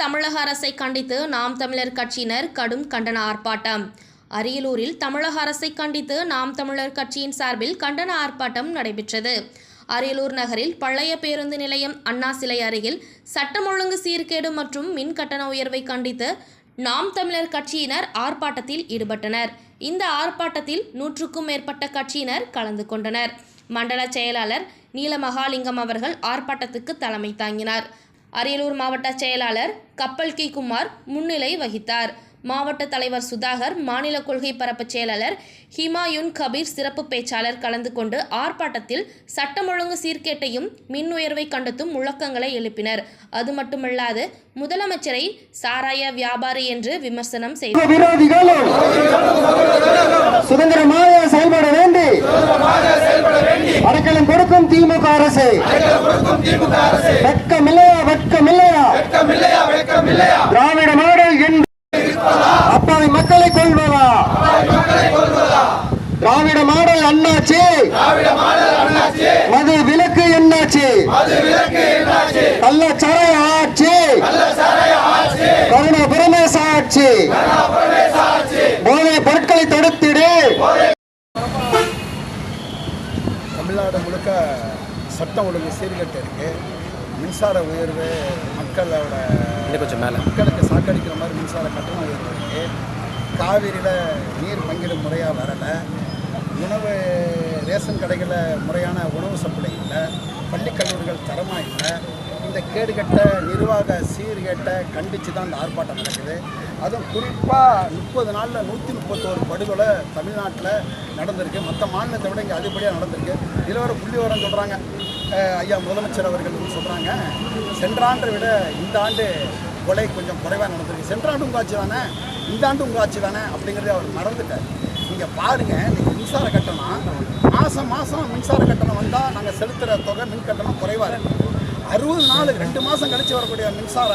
தமிழக அரசை கண்டித்து நாம் தமிழர் கட்சியினர் கடும் கண்டன ஆர்ப்பாட்டம். அரியலூரில் தமிழக அரசை கண்டித்து நாம் தமிழர் கட்சியின் சார்பில் கண்டன ஆர்ப்பாட்டம் நடைபெற்றது. அரியலூர் நகரில் பழைய பேருந்து நிலையம் அண்ணா சிலை அருகில் சட்டம் ஒழுங்கு சீர்கேடு மற்றும் மின் கட்டண உயர்வை கண்டித்து நாம் தமிழர் கட்சியினர் ஆர்ப்பாட்டத்தில் ஈடுபட்டனர். இந்த ஆர்ப்பாட்டத்தில் நூற்றுக்கும் மேற்பட்ட கட்சியினர் கலந்து கொண்டனர். மண்டல செயலாளர் நீலமகாலிங்கம் அவர்கள் ஆர்ப்பாட்டத்துக்கு தலைமை தாங்கினார். அரியலூர் மாவட்ட செயலாளர் கப்பல் கி. குமார் முன்னிலை வகித்தார். மாவட்ட தலைவர் சுதாகர் மாநில கொள்கை பரப்பு செயலாளர் ஹிமாயுன் கபீர் சிறப்பு பேச்சாளர் கலந்து கொண்டு ஆர்ப்பாட்டத்தில் சட்டம் ஒழுங்கு சீர்கேட்டையும் மின் உயர்வை கண்டத்தும் முழக்கங்களை எழுப்பினர். அது மட்டுமல்லாது முதலமைச்சரை சாராய வியாபாரி என்று விமர்சனம் செய்தார். திமுக அரசு. வெட்கமில்லையா வெட்கமில்லையா? திராவிட மாடல் என்று அப்பாவி மக்களை கொள்வதா திராவிட மாடல் அண்ணாச்சி. மது விலக்கு என்னாச்சு? கள்ளச்சாராய ஆட்சி. கருணா பிரமேச ஆட்சி. சட்டம் ஒழுங்கு சீர்கட்டு இருக்கு. மின்சார உயர்வு மக்களோட கொஞ்சம் மேலே. மக்களுக்கு சாக்கடிக்கிற மாதிரி மின்சார கட்டண உயர்வு இருக்கு. காவிரியில் நீர் பங்கீடு முறையாக வரலை. உணவு ரேஷன் கடைகளில் முறையான உணவு சப்ளை இல்லை. பள்ளி கல்லூரிகள் தரமாக இல்லை. இந்த கேடுகட்ட நிர்வாக சீர்கேட்டை கண்டித்து தான் இந்த ஆர்ப்பாட்டம் நடக்குது. அதுவும் குறிப்பாக முப்பது நாளில் நூற்றி முப்பத்தோரு படுகொலை தமிழ்நாட்டில் நடந்திருக்கு. மற்ற மாநிலத்தை விட இங்கே அதிகப்படியாக நடந்திருக்கு. இதில் ஒரு புள்ளி வரம் சொல்கிறாங்க ஐயா முதலமைச்சர் அவர்கள் சொல்கிறாங்க சென்ற ஆண்டை விட இந்த ஆண்டு கொலை கொஞ்சம் குறைவாக நடந்திருக்கு. சென்ற ஆண்டு உங்கள் ஆட்சி தானே? இந்த ஆண்டு உங்கள் ஆட்சி தானே? அப்படிங்கிறத அவர் மறந்துட்டார். நீங்கள் பாருங்கள் நீங்கள் மின்சார கட்டணம் மாதம் மாதம் மின்சார கட்டணம் வந்தால் நாங்கள் செலுத்துகிற தொகை மின் கட்டணம் குறைவாக இருக்குது அறுபது நாள் ரெண்டு மாதம் கழித்து வரக்கூடிய மின்சார